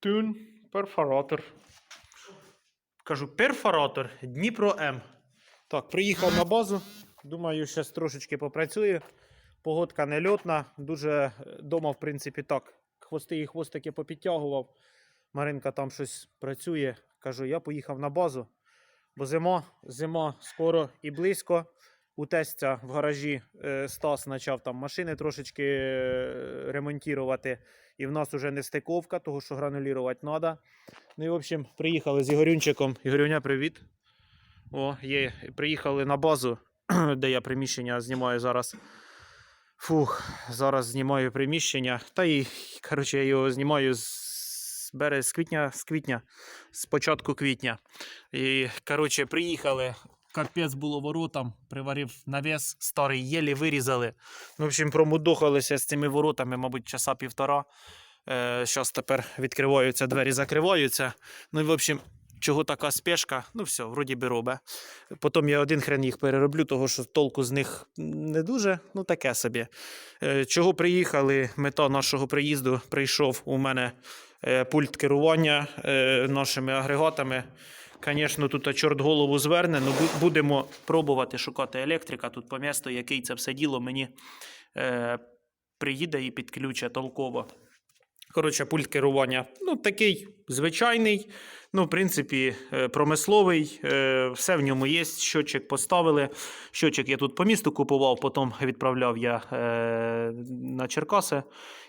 Тюн, перфоратор. Кажу, перфоратор Дніпро М. Так, приїхав на базу. Думаю, зараз трошечки попрацює. Погодка не льотна. Дуже дома, в принципі, так. Хвости і хвостики попідтягував. Маринка там щось працює. Кажу, я поїхав на базу, бо зима, зима скоро і близько. У тестя в гаражі е, Стас почав там машини трошечки е, ремонтувати. І в нас уже не стиковка, того що гранулірувати треба. Ну і в общем, приїхали з Ігорюнчиком. Ігорюня, привіт. О, є. Приїхали на базу, де я приміщення знімаю зараз. Фух, зараз знімаю приміщення. Та і, коротше, я його знімаю з берез з квітня, з квітня, з початку квітня. І, коротше, приїхали. Капець було воротам, приварив навіс, старий єлі вирізали. Ну, в общем, промудохалися з цими воротами, мабуть, часа півтора. Е, Зараз тепер відкриваються двері, закриваються. Ну і в общем, чого така спешка? Ну все, вроді би робе. Потім я один хрен їх перероблю, того що толку з них не дуже, ну таке собі. Е, Чого приїхали? Мета нашого приїзду прийшов у мене е, пульт керування нашими агрегатами. Звісно, тут чорт голову зверне, але будемо пробувати шукати електрика тут по місту, який це все діло мені е, приїде і підключить толково. Коротше, пульт керування. Ну, такий звичайний, ну, в принципі, е, промисловий. е, Все в ньому є. Щотчик поставили. Щотчик я тут по місту купував, потім відправляв я е, на Черкаси.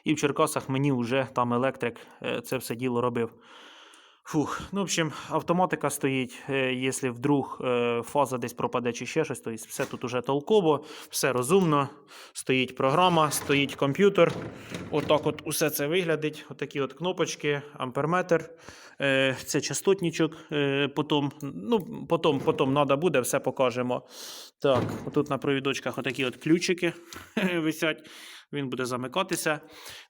І в Черкасах мені вже там електрик це все діло робив. Фух, ну, в общем, автоматика стоїть, е, якщо вдруг е, фаза десь пропаде чи ще щось, то все тут уже толково, все розумно. Стоїть програма, стоїть комп'ютер. Отак от усе це виглядить. Отакі от кнопочки, амперметр, е, це частотничок. Потім, ну, потім, потім треба буде, все покажемо. Так, тут на провідочках отакі от ключики висять. Він буде замикатися.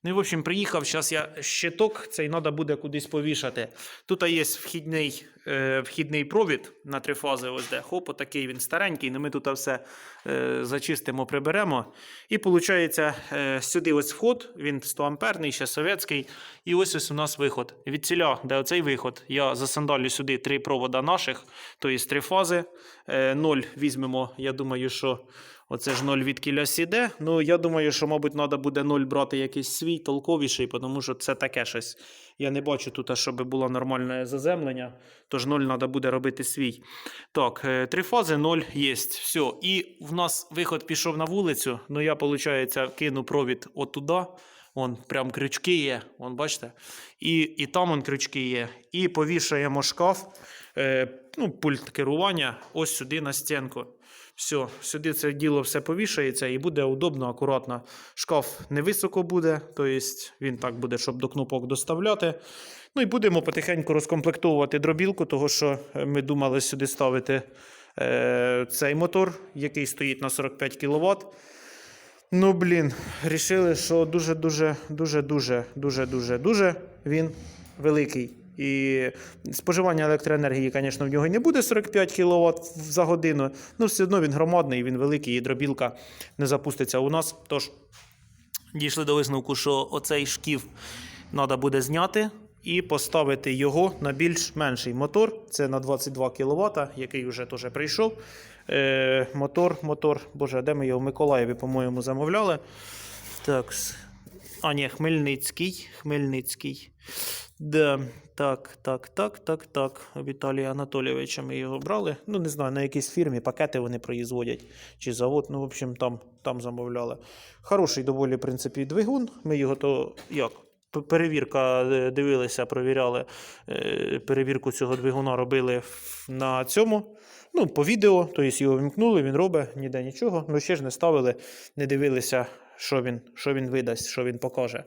Ну і в общем, приїхав. Зараз я щиток, цей треба буде кудись повішати. Тут є вхідний, е, вхідний провід на три фази. Ось де. Хоп, отакий він старенький. Ну ми тут все е, зачистимо, приберемо. І виходить, е, сюди ось вход, він 100 амперний, ще совєтський. І ось ось у нас виход. Від ціля, де оцей виход, я засандалю сюди три провода наших, тобто три фази. Е, ноль візьмемо, я думаю, що. Оце ж 0 від кілясь іде. Ну, я думаю, що, мабуть, треба буде 0 брати якийсь свій толковіший, тому що це таке щось. Я не бачу тут, щоб було нормальне заземлення. Тож 0 треба буде робити свій. Так, е, три фази 0 є. Все. І в нас виход пішов на вулицю. Ну, я, виходить, кину провід отуда. Вон прям крючки є, вон бачите? І, і там он крючки є. І повішаємо шкаф, е, ну, пульт керування ось сюди на стінку. Все, сюди це діло все повішається і буде удобно, акуратно. Шкаф невисоко буде, тобто він так буде, щоб до кнопок доставляти. Ну і будемо потихеньку розкомплектовувати дробілку, того що е, ми думали сюди ставити е, цей мотор, який стоїть на 45 кВт. Ну, блін, рішили, що дуже-дуже, дуже-дуже, дуже-дуже, дуже він великий. І споживання електроенергії, звісно, в нього і не буде 45 кВт за годину. Ну, все одно він громадний, він великий, і дробілка не запуститься у нас. Тож дійшли до висновку, що оцей шків треба буде зняти і поставити його на більш менший мотор. Це на 22 кВт, який вже теж прийшов. Е, мотор, мотор, боже, де ми його в Миколаєві, по-моєму, замовляли. Так, а, ні, Хмельницький. Хмельницький. Да, так, так, так, так, так. Віталія Анатолійовича ми його брали. Ну, не знаю, на якійсь фірмі пакети вони производять, чи завод. Ну, в общем, там, там замовляли. Хороший доволі, в принципі, двигун. Ми його то як? Перевірка е, дивилися, провіряли. е, Перевірку цього двигуна робили на цьому. Ну, по відео, тобто його вімкнули, він робить, ніде нічого. Ну, ще ж не ставили, не дивилися, що він, що він видасть, що він покаже.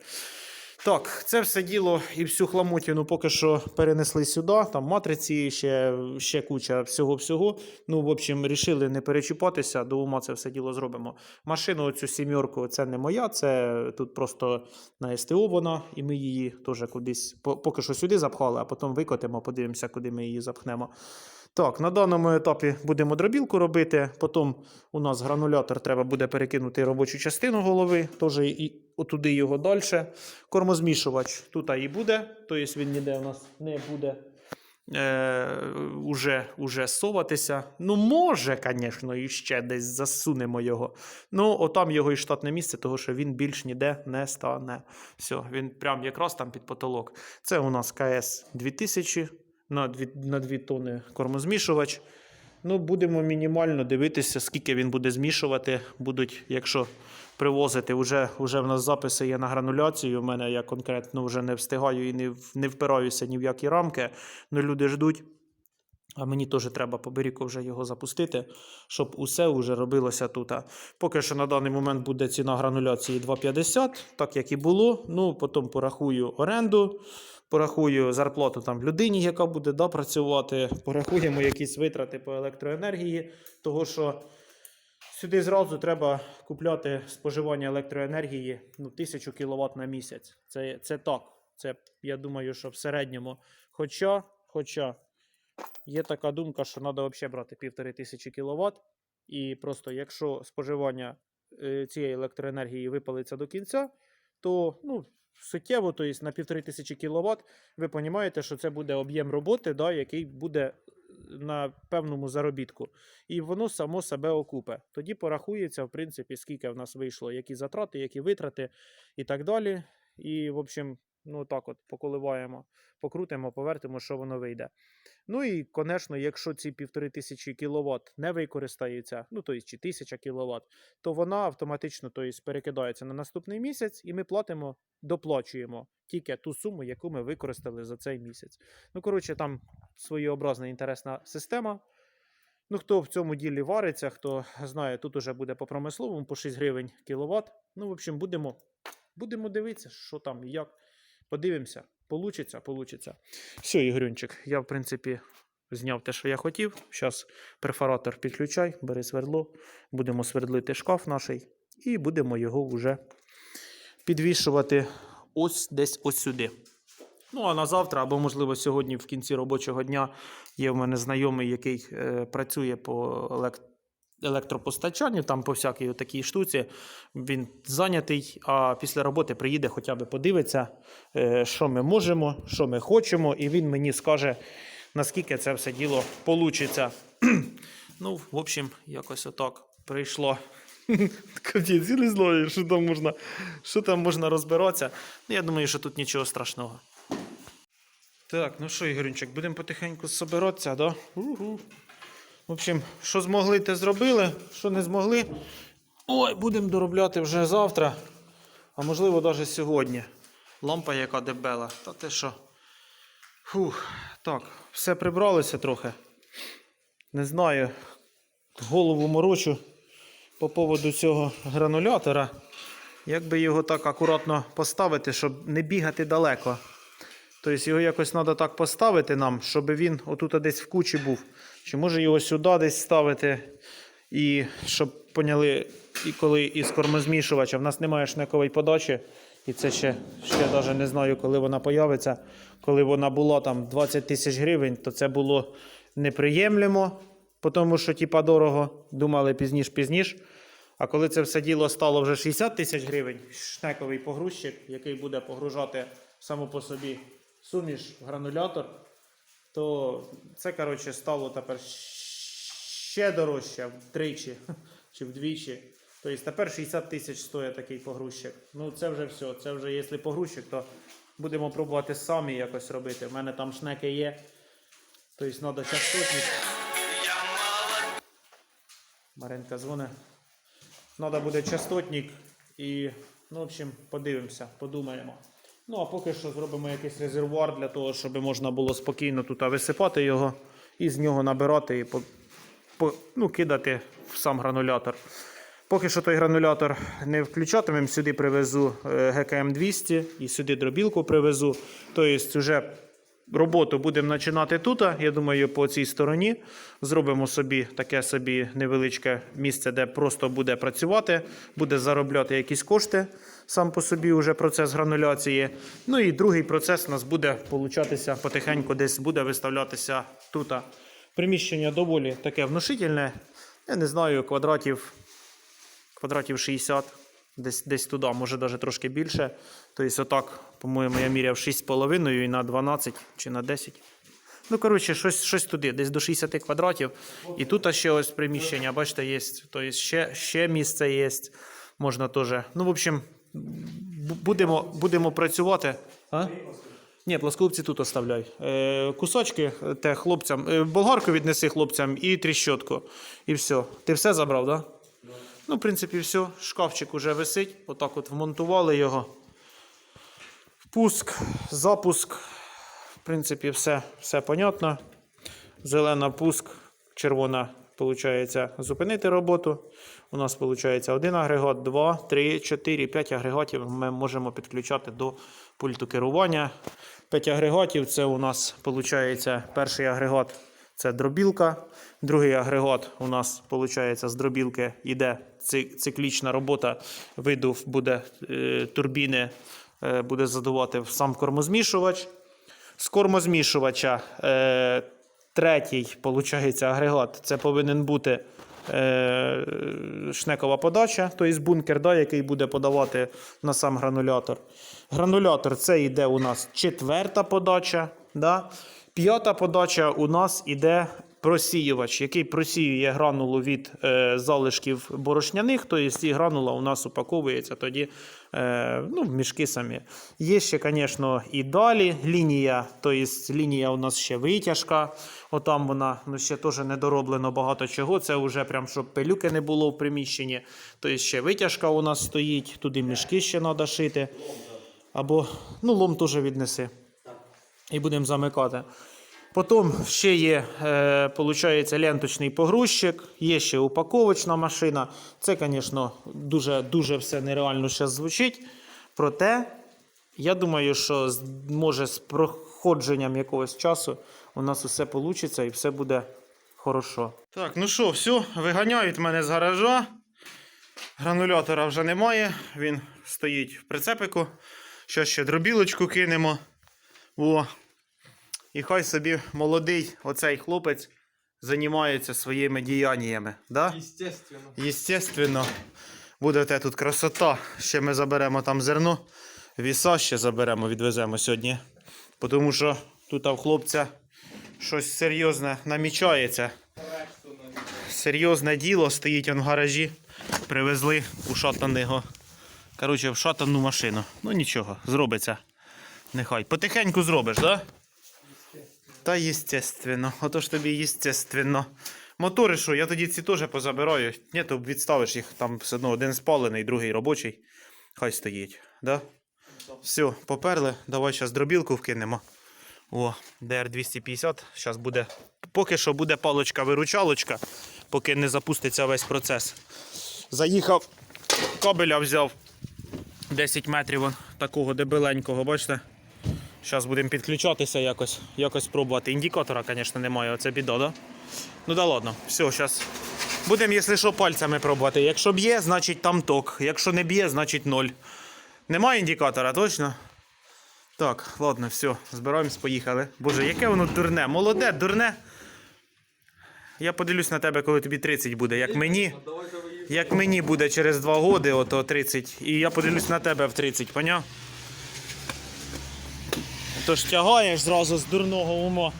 Так, це все діло і всю хламутіну поки що перенесли сюди. Там матриці, ще, ще куча всього-всього. Ну, в общем, рішили не перечіпатися, до ума це все діло зробимо. Машину, оцю сімерку, це не моя, це тут просто на СТО вона, і ми її теж кудись поки що сюди запхали, а потім викотимо, подивимося, куди ми її запхнемо. Так, на даному етапі будемо дробілку робити. Потім у нас гранулятор треба буде перекинути робочу частину голови, теж і отуди його далі. Кормозмішувач тут і буде, тобто він ніде у нас не буде е, уже, уже соватися. Ну, може, звісно, і ще десь засунемо його. Ну, отам його і штатне місце, тому що він більш ніде не стане. Все, він прям якраз там під потолок. Це у нас КС 2000 на 2, на 2 тонни кормозмішувач. Ну, будемо мінімально дивитися, скільки він буде змішувати. Будуть, якщо привозити, вже, вже в нас записи є на грануляцію. У мене я конкретно вже не встигаю і не, не впираюся ні в які рамки. Ну, люди ждуть. А мені теж треба по беріку вже його запустити, щоб усе вже робилося тут. Поки що на даний момент буде ціна грануляції 2,50, так як і було. Ну, потім порахую оренду, порахую зарплату там людині, яка буде да, працювати, порахуємо якісь витрати по електроенергії, того що сюди зразу треба купляти споживання електроенергії ну, 1000 кВт на місяць. Це, це так. Це, я думаю, що в середньому. Хоча, хоча є така думка, що треба взагалі брати 1500 кВт. І просто якщо споживання е, цієї електроенергії випалиться до кінця, то ну, суттєво, тобто на 1500 кВт, ви розумієте, що це буде об'єм роботи, да, який буде на певному заробітку. І воно само себе окупе. Тоді порахується, в принципі, скільки в нас вийшло, які затрати, які витрати і так далі. І, в общем, ну так от поколиваємо, покрутимо, повертимо, що воно вийде. Ну і, звісно, якщо ці 1500 кВт не використаються, ну тобто чи 1000 кВт, то вона автоматично тобто, перекидається на наступний місяць, і ми платимо, доплачуємо тільки ту суму, яку ми використали за цей місяць. Ну, коротше, там своєобразна інтересна система. Ну, хто в цьому ділі вариться, хто знає, тут уже буде по промисловому, по 6 гривень кіловат. Ну, в общем, будемо, будемо дивитися, що там і як. Подивимося. Получиться, получиться. Все, Ігорюнчик, я, в принципі, зняв те, що я хотів. Зараз перфоратор підключай, бери свердло, будемо свердлити шкаф наш і будемо його вже підвішувати ось десь ось сюди. Ну, а на завтра, або, можливо, сьогодні в кінці робочого дня є в мене знайомий, який е, працює по елект... електропостачанню, там по всякій такій штуці. Він зайнятий, а після роботи приїде, хоча б подивиться, е, що ми можемо, що ми хочемо, і він мені скаже, наскільки це все діло получиться. ну, в общем, якось отак прийшло. Капець, я що там можна, що там можна розбиратися. Ну, я думаю, що тут нічого страшного. Так, ну що, Ігорінчик, будемо потихеньку собиратися, да? Угу. В общем, що змогли, те зробили, що не змогли. Ой, будемо доробляти вже завтра, а можливо навіть сьогодні. Лампа яка дебела. Та те що. Фух, так, все прибралося трохи. Не знаю. Голову морочу по поводу цього гранулятора. Як би його так акуратно поставити, щоб не бігати далеко. Тобто його якось треба так поставити нам, щоб він отут десь в кучі був. Чи може його сюди десь ставити, і щоб поняли, і коли із кормозмішувача в нас немає шнекової подачі, і це ще, ще навіть не знаю, коли вона появиться. Коли вона була там 20 тисяч гривень, то це було неприємлемо, тому що типа дорого, думали пізніш-пізніш. А коли це все діло стало вже 60 тисяч гривень, шнековий погрузчик, який буде погружати само по собі суміш гранулятор, то це, коротше, стало тепер ще дорожче втричі чи вдвічі. Тобто тепер 60 тисяч стоїть такий погрузчик. Ну це вже все. Це вже якщо погрузчик, то будемо пробувати самі якось робити. У мене там шнеки є. Тобто треба частотник. Маренка дзвоне. Треба буде частотник і, ну, в общем, подивимося, подумаємо. Ну, а поки що зробимо якийсь резервуар для того, щоб можна було спокійно тут висипати його і з нього набирати і по, по, ну, кидати в сам гранулятор. Поки що той гранулятор не включатимемо, сюди привезу е, ГКМ 200 і сюди дробілку привезу. Тобто, вже роботу будемо починати тут. Я думаю, по цій стороні зробимо собі таке собі невеличке місце, де просто буде працювати, буде заробляти якісь кошти. Сам по собі вже процес грануляції. Ну і другий процес у нас буде получатися потихеньку, десь буде виставлятися тут. Приміщення доволі таке внушительне. Я не знаю, квадратів, квадратів 60, десь, десь туди, може навіть трошки більше. Тобто, отак, по-моєму, я міряв 6,5 і на 12 чи на 10. Ну, коротше, щось, щось туди, десь до 60 квадратів. І тут ще ось приміщення, бачите, є. Тобто ще, ще місце є. Можна теж. Ну, в общем, будемо, будемо працювати. А? Ні, плоскогубці тут оставляй. Е, кусочки е, те хлопцям. Е, болгарку віднеси хлопцям і тріщотку. І все. Ти все забрав, так? Да? Ну, в принципі, все. Шкафчик уже висить. Отак от вмонтували його. Пуск, запуск. В принципі, все, все понятно. Зелена пуск, червона, виходить, зупинити роботу. У нас виходить один агрегат, два, три, чотири, п'ять агрегатів ми можемо підключати до пульту керування. П'ять агрегатів це у нас виходить перший агрегат це дробілка. Другий агрегат у нас виходить з дробілки йде циклічна робота. Видув буде е, турбіни, буде задувати сам кормозмішувач. З кормозмішувача е, третій, виходить, агрегат. Це повинен бути е, шнекова подача, тобто бункер, да, який буде подавати на сам гранулятор. Гранулятор це йде у нас четверта подача. Да? П'ята подача у нас іде просіювач, який просіює гранулу від е, залишків борошняних, тобто і гранула у нас упаковується тоді е, ну, в мішки самі. Є ще, звісно, і далі лінія, тобто лінія у нас ще витяжка. Отам вона ну, ще теж не дороблено багато чого. Це вже прям, щоб пилюки не було в приміщенні. Тобто ще витяжка у нас стоїть, туди мішки ще треба шити. Або ну, лом теж віднеси. І будемо замикати. Потім ще є, е, получається, ленточний погрузчик, є ще упаковочна машина. Це, звісно, дуже, дуже все нереально зараз звучить. Проте, я думаю, що може з проходженням якогось часу у нас усе вийде і все буде хорошо. Так, ну що, все, виганяють мене з гаража. Гранулятора вже немає, він стоїть в прицепику. Що ще дробілочку кинемо. О. І хай собі молодий оцей хлопець займається своїми діяннями. Да? Єстественно, буде те тут красота. Ще ми заберемо там зерно. Віса ще заберемо, відвеземо сьогодні. Тому що тут в хлопця щось серйозне намічається. Серйозне діло стоїть он в гаражі. Привезли ушатаного. Коротше, в шатану машину. Ну нічого, зробиться. Нехай. Потихеньку зробиш, так? Да? Та єстественно. Отож тобі єстественно. Мотори що, я тоді ці теж позабираю. Ні, то відставиш їх, там все одно один спалений, другий робочий. Хай стоїть. Да? Все, поперли. Давай зараз дробілку вкинемо. О, DR250. Зараз буде. Поки що буде палочка-виручалочка, поки не запуститься весь процес. Заїхав, кабеля взяв 10 метрів такого дебеленького, бачите? Зараз будемо підключатися якось, якось пробувати. Індикатора, звісно, немає, оце біда, да? Ну да ладно, все, зараз. Будемо, якщо що, пальцями пробувати. Якщо б'є, значить там ток. Якщо не б'є, значить ноль. Немає індикатора, точно? Так, ладно, все, збираємось, поїхали. Боже, яке воно дурне, молоде, дурне. Я подивлюсь на тебе, коли тобі 30 буде, як мені. Як мені буде через 2 роки, ото 30, і я подивлюсь на тебе в 30, поняв? Тож тягаєш зразу з дурного ума.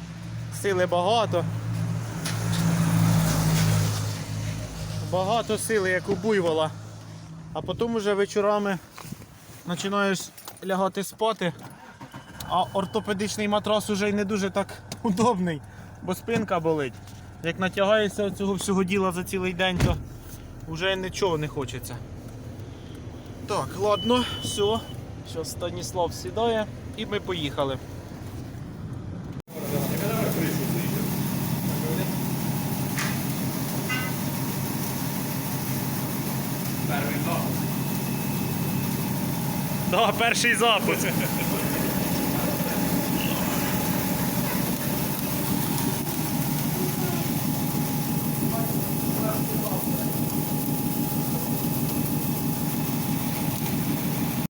Сили багато. Багато сили, як у буйвола. А потім уже вечорами починаєш лягати спати, а ортопедичний матрас уже й не дуже так удобний, бо спинка болить. Як натягаєшся цього всього діла за цілий день, то вже нічого не хочеться. Так, ладно, все. Зараз Станіслав сідає і ми поїхали. Перший запуск. Да, перший запуск.